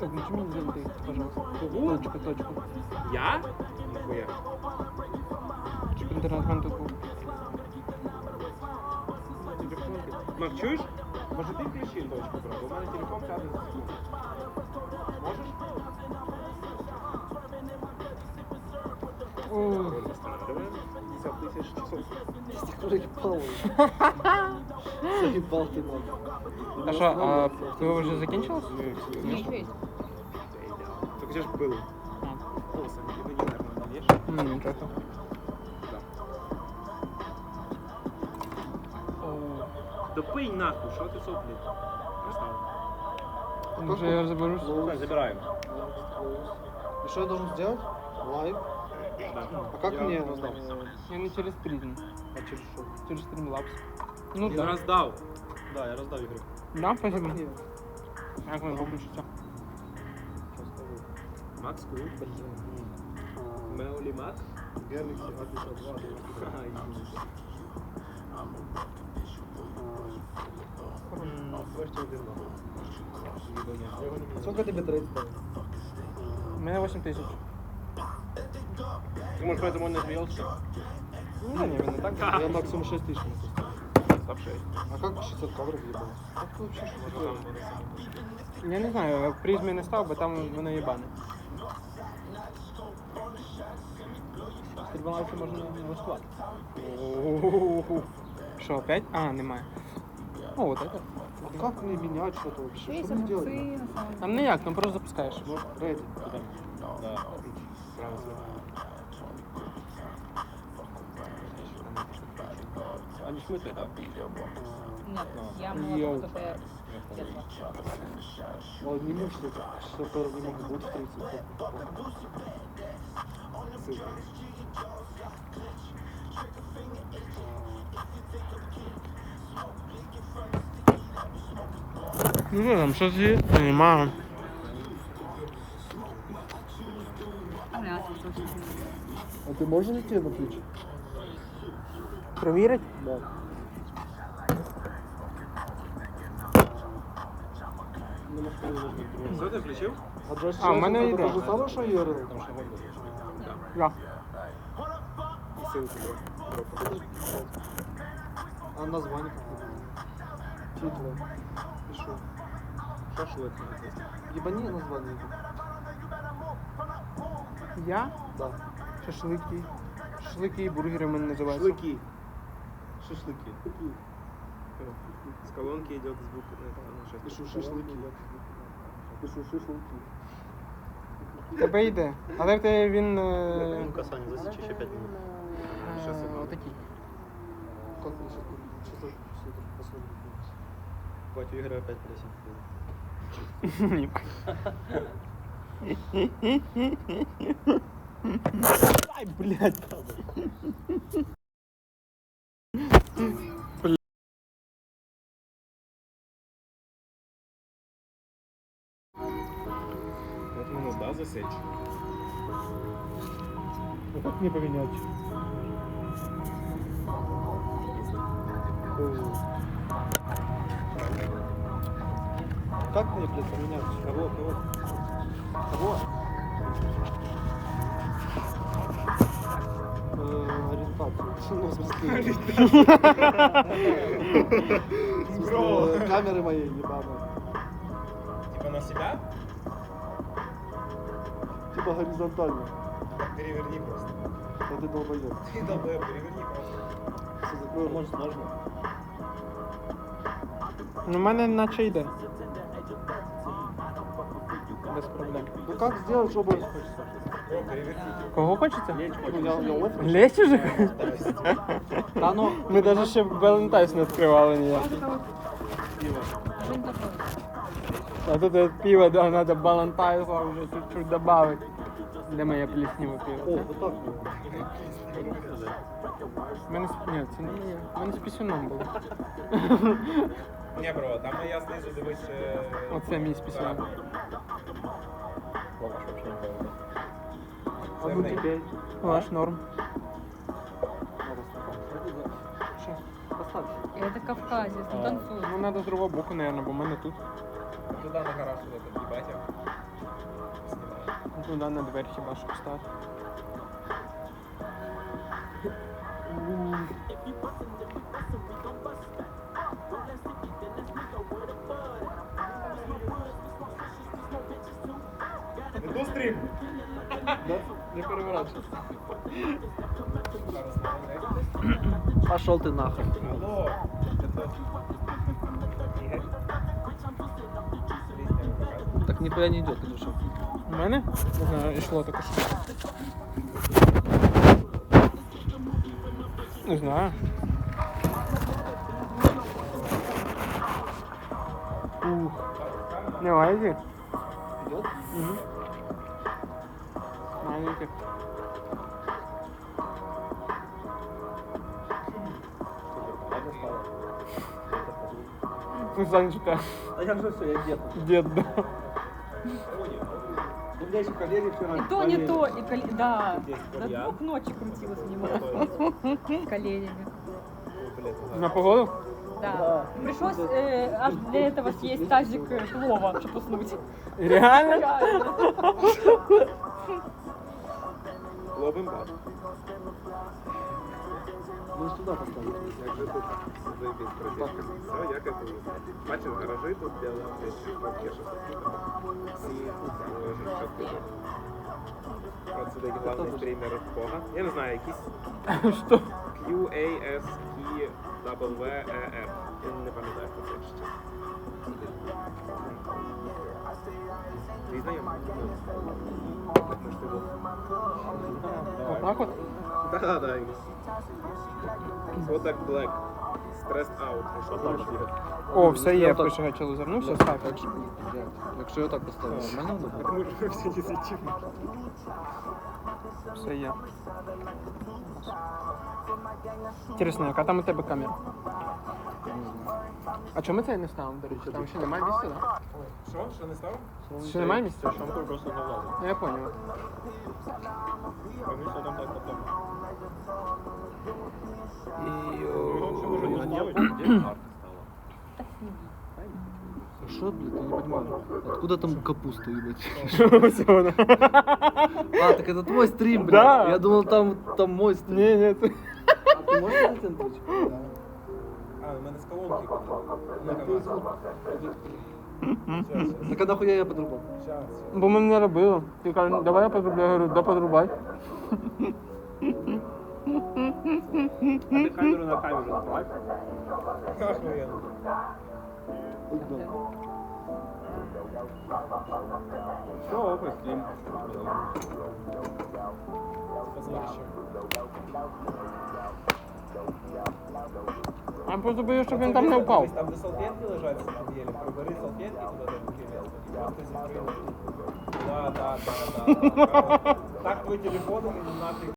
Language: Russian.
Так, ну зачем мне сделать это, пожалуйста? Точка, точка. Я? Нахуя? Чип интернет-мен тут был. Мак, чуєш? Може ти включи точку, брат? У меня телефон сяде за секунду. Можеш? 150 тысяч часов. Ты. Хорошо, а пиво уже закончилось? Нет, еще есть. Так где же было? Полосы, либо не знаю, Да пей нахуй, что ты сопли? Красава. Уже я разберусь. Забираем. И что я должен сделать? Лайк. Да. А как Я мне? раздал. э, Я не через призм, А через что? через Streamlabs. Ну Він так. роздав. Да, я раздал игры. Да, спасибо. Нет. Як ви виключиться? Макс Кул. Меолі Мак. Galaxy A52. Бачите, один А сколько тебе трейд стоит? У мене 8 тисяч. Ти можеш поэтому не сміявся? Ну, ні, він не так. Я максимум 6 тысяч могу Став 6. А как 60 кадров ебал? Как ты вообще что такое? Я не знаю, я в призмі не став, бо там воно їбане. Стрібалавці можна налаштувати. О-о-о-о. Що, опять? А, немає. О, вот это. А как мне менять что-то вообще? Ще є Что мне делать? опції, на самом деле. Там ніяк, там просто запускаєш. Ну, ready. Да. Право слева. А не смысле, да? Ні, я мала Йоу. просто ТР. Ой, не мышли, что которые не могут быть в 30. Ссылка. Ну що там, щось є? Немає. М'ясо трохи. А ты можешь идти на ключ? Провірить? Да. Що ти включив? А Джойс А, в мене это йде. то же самое, что и URL? Там ще можна. Да. Я. І ссылку дропаю. А название какое? Титлы. Пишу. Шашлик. Ебани название. Я? Да. Шашлики. Шашлики і бургери в мене називаються. Шашлыки. Шашлыки. С колонки идет звук. э, на Пишу шашлык. шашлыки. Пишу шашлыки. Тебе йде. Але в тебе він. е, Ну-ка, Саня, засечи еще 5 минут. Щас я е, буду. Отакий. Как мне сейчас купить? Сейчас тоже все это посмотрим. Хватит игры опять пресинг. Ні. Ай, блядь. Засечь? А как мне поменять? Как мне, блядь, поменять? Кого, кого? Кого? Э, Ориентацию. Ну, камеры моей ебаные. Типа на себя? Типа горизонтально. Переверни просто. А ты долбоёб. Ты долбоёб, переверни просто. Все закрой. Может, сложно? Ну, в мене наче йде. Без проблем. Ну как сделать, чтобы... О, переверни. Кого хочеться? Ну, я, я оф. Лечь уже? Да, ну... Ми навіть ще Valentine's не відкривали ніяк. Він такий. А тут от пиво, да, надо Valentine's вже чуть-чуть добавить. Де моє плісніве О, вот так. мене ні, це не моє. У мене з пісюном було. Не, бро, там я знизу дивись. е, Оце мій з пісюном. Не. А ну теперь... Ваш норм. Надо. Що? Поставь. Это Кавказець, ну танцуй. Ну, треба з другого боку, наверное, бо в мене тут. Туда на гараж сюда подъебать. Туди на двері хіба що поставити. Іду стрім. Не переворачуйся. Зараз на Пошел ты нахуй. Алло, это Нихуя не идет, Илюша. У мене? Не знаю, йшло таке що. Не знаю. Ух. Не лайзі? Идет? Угу. Маленький. Ну, Санечка, А я же все, я дед. дед, да. И то, не то, и коле... Да, до двух ночи крутилась у него. Коленями. На погоду? Да. Пришлось э, аж для этого съесть тазик э, плова, чтобы уснуть. Реально? Реально. Ловим. Ну сюда поставить. Як же тут заебись. Все. Бачиш, гаражі тут делають, десь кнопки, що Всі лежать чітко. От сюди главний стрімер Бога. Я не знаю, якийсь Що? Q, A, S, K, W, E, F. Я не пам'ятаю, хто це ще. Твій знайомий? Можливо. Отак от? Да, да. Kodak Black. Stressed out. Що там ще? О, все є, Я так- пише Гача лузернувся, Так, скайп. Якщо, блядь, якщо я так поставлю, нормально буде? Так ми вже всі не зачіпли. Все є. Інтересно, яка там у тебе камера? А чому ми це не ставимо, до речі? Там ще немає місця, так? Що? Що не став? Ще немає місця? Там просто не влазить. Ну, Я понял. Арка стала? А Что, блядь, я не понимаю. Откуда там капуста, ебать? А, так это твой стрим, блядь. Да. Я думал, там, там мой стрим. Ні, це... А ты можешь зайти на Twitch? А, у мене з колонки. Так а нахуя я подрубал? Бо ми не робили. Ти кажеш, давай я подрублю, я говорю, да подрубай. А ти камеру на камеру направь. Охуєнно. Все, опа, стрім. А просто боюсь, щоб він там не впав. Там, де салфетки лежать, щоб єлі, прибери салфетки туди, де таке місце. І просто зібри. Да, да, да, да. Так твій телефон і нафіг